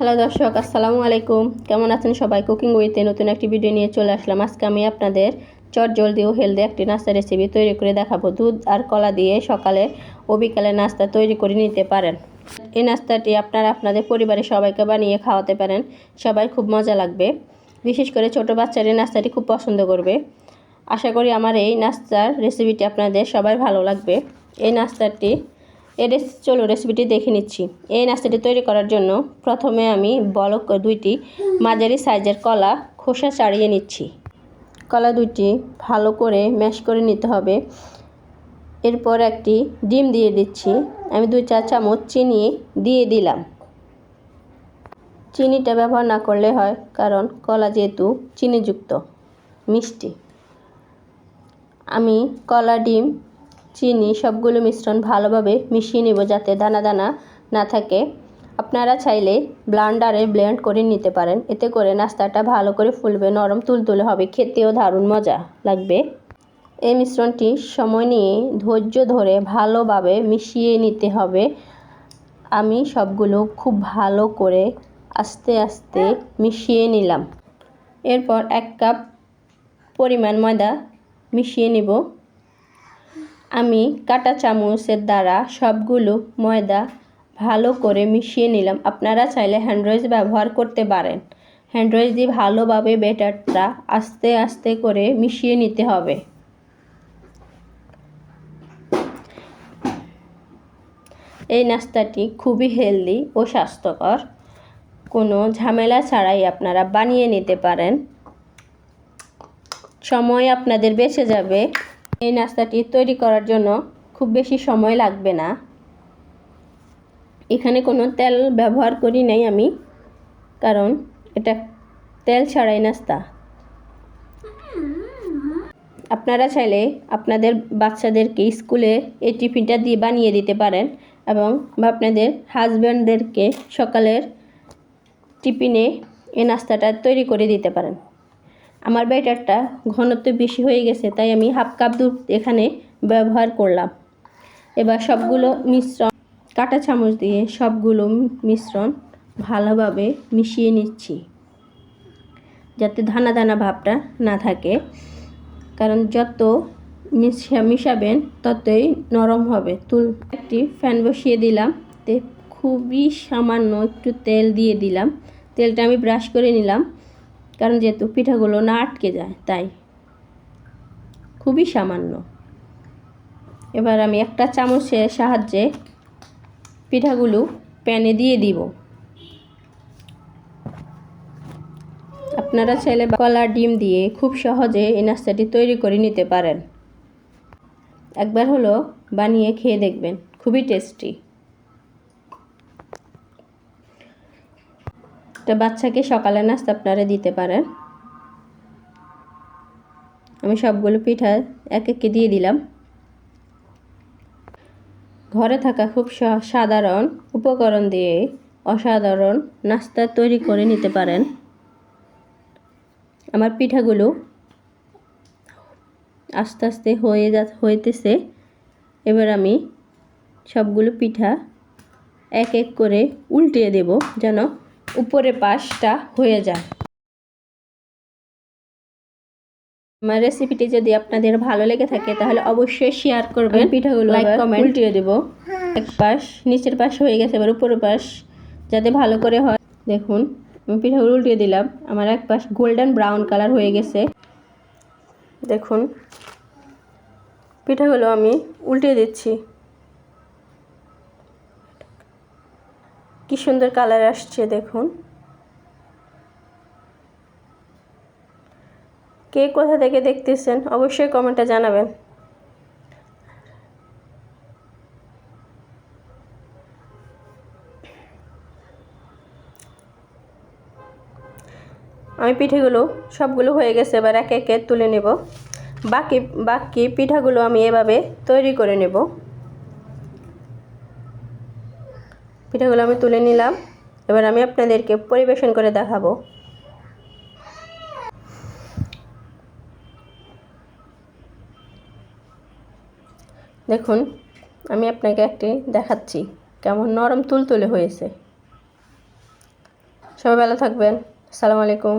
Hello দর্শক, আসসালামু আলাইকুম। কেমন আছেন সবাই? কুকিং উইথে নতুন একটি ভিডিও নিয়ে চলে আসলাম। আজকে আমি আপনাদের চট জলদি ও হেলদি একটি নাস্তা রেসিপি তৈরি করে দেখাবো। দুধ আর কলা দিয়ে সকালে ও বিকালে নাস্তা তৈরি করে নিতে পারেন। এই নাস্তাটি আপনারা আপনাদের পরিবারের সবাইকে বানিয়ে খাওয়াতে পারেন। সবাই খুব মজা লাগবে। বিশেষ করে ছোট বাচ্চারা এই নাস্তাটি খুব পছন্দ করবে। আশা করি আমার এই নাস্তার রেসিপিটি আপনাদের সবাই ভালো লাগবে। এই নাস্তাটি এর চলো রেসিপিটি দেখে নিচ্ছি। এই নাস্তাটি তৈরি করার জন্য প্রথমে আমি বলক দুইটি মাঝারি সাইজের কলা খোসা ছাড়িয়ে নিচ্ছি। কলা দুইটি ভালো করে ম্যাশ করে নিতে হবে। এরপর একটি ডিম দিয়ে দিচ্ছি। আমি দুই চার চামচ চিনি দিয়ে দিলাম। চিনিটা ব্যবহার না করলে হয়, কারণ কলা যেহেতু চিনিযুক্ত, মিষ্টি। আমি কলা, ডিম চিনি সবগুলো মিশ্রণ ভালোভাবে মিশিয়ে নেব যাতে দানা দানা না থাকে। আপনারা চাইলে ব্লান্ডারে ব্লেন্ড করে নিতে পারেন। এতে করে নাস্তাটা ভালো করে ফুলবে, নরম তুলতুলে হবে, খেতেও দারুণ মজা লাগবে। এই মিশ্রণটি সময় নিয়ে ধৈর্য ধরে ভালোভাবে মিশিয়ে নিতে হবে। আমি সবগুলো খুব ভালো করে আস্তে আস্তে মিশিয়ে নিলাম। এরপর এক কাপ পরিমাণ ময়দা মিশিয়ে নেব। আমি কাটা চামচের দ্বারা সবগুলো ময়দা ভালো করে মিশিয়ে নিলাম। আপনারা চাইলে হ্যান্ডওয়াশ ব্যবহার করতে পারেন। হ্যান্ডওয়াশ দিয়ে ভালোভাবে বেটারটা আস্তে আস্তে করে মিশিয়ে নিতে হবে। এই নাস্তাটি খুবই হেলদি ও স্বাস্থ্যকর। কোনো ঝামেলা ছাড়াই আপনারা বানিয়ে নিতে পারেন। সময় আপনাদের বেঁচে যাবে। এই নাস্তাটি তৈরি করার জন্য খুব বেশি সময় লাগবে না। এখানে কোনো তেল ব্যবহার করি নাই আমি, কারণ এটা তেল ছাড়াই নাস্তা। আপনারা চাইলে আপনাদের বাচ্চাদেরকে স্কুলে এই টিফিনটা দিয়ে বানিয়ে দিতে পারেন এবং বা আপনাদের হাজব্যান্ডদেরকে সকালের টিফিনে এই নাস্তাটা তৈরি করে দিতে পারেন। আমার ব্যাটারটা ঘনত্ব বেশি হয়ে গেছে, তাই আমি হাফ কাপ দুধ এখানে ব্যবহার করলাম। এবার সবগুলো মিশ্রণ, কাটা চামচ দিয়ে সবগুলো মিশ্রণ ভালোভাবে মিশিয়ে নিচ্ছি, যাতে দানা দানা ভাবটা না থাকে। কারণ যত মিশা মিশাবেন ততই নরম হবে। তুল একটি ফ্যান বসিয়ে দিলাম, তে খুবই সামান্য একটু তেল দিয়ে দিলাম। তেলটা আমি ব্রাশ করে নিলাম। কারণ যেহেতু পিঠাগুলো না আটকে যায়, তাই খুবই সামান্য। এবার আমি একটা চামচের সাহায্যে পিঠাগুলো প্যানে দিয়ে দিব। আপনারা ছেলে কলা ডিম দিয়ে খুব সহজে এই নাস্তাটি তৈরি করে নিতে পারেন। একবার হলো বানিয়ে খেয়ে দেখবেন, খুবই টেস্টি। একটা বাচ্চাকে সকালে নাস্তা আপনারা দিতে পারেন। আমি সবগুলো পিঠা এক একে দিয়ে দিলাম। ঘরে থাকা খুব সাধারণ উপকরণ দিয়ে অসাধারণ নাস্তা তৈরি করে নিতে পারেন। আমার পিঠাগুলো আস্তে আস্তে হয়ে যা হইতেছে। এবার আমি সবগুলো পিঠা এক এক করে উল্টিয়ে দেব যেন উপরে পাশটা হয়ে যায়। আমার রেসিপিটি যদি আপনাদের ভালো লেগে থাকে তাহলে অবশ্যই শেয়ার করবেন পিঠাগুলো লাইক কমেন্ট উল্টিয়ে দেবো। এক পাশ নিচের পাশ হয়ে গেছে এবার উপরের পাশ যাতে ভালো করে হয়। দেখুন আমি পিঠাগুলো উল্টিয়ে দিলাম। আমার এক পাশ গোল্ডেন ব্রাউন কালার হয়ে গেছে। দেখুন পিঠাগুলো আমি উল্টিয়ে দিচ্ছি। কি সুন্দর কালার আসছে দেখুন। কে কোথা থেকে দেখতেছেন অবশ্যই কমেন্টে জানাবেন। আমি পিঠেগুলো সবগুলো হয়ে গেছে, এবার এক একে তুলে নেব। বাকি বাকি পিঠাগুলো আমি এভাবে তৈরি করে নেব। পিঠাগুলো আমি তুলে নিলাম। এবার আমি আপনাদেরকে পরিবেশন করে দেখাবো। দেখুন, আমি আপনাকে একটি দেখাচ্ছি, কেমন নরম তুলতুলে হয়েছে। সবাই ভালো থাকবেন। আসসালামু আলাইকুম।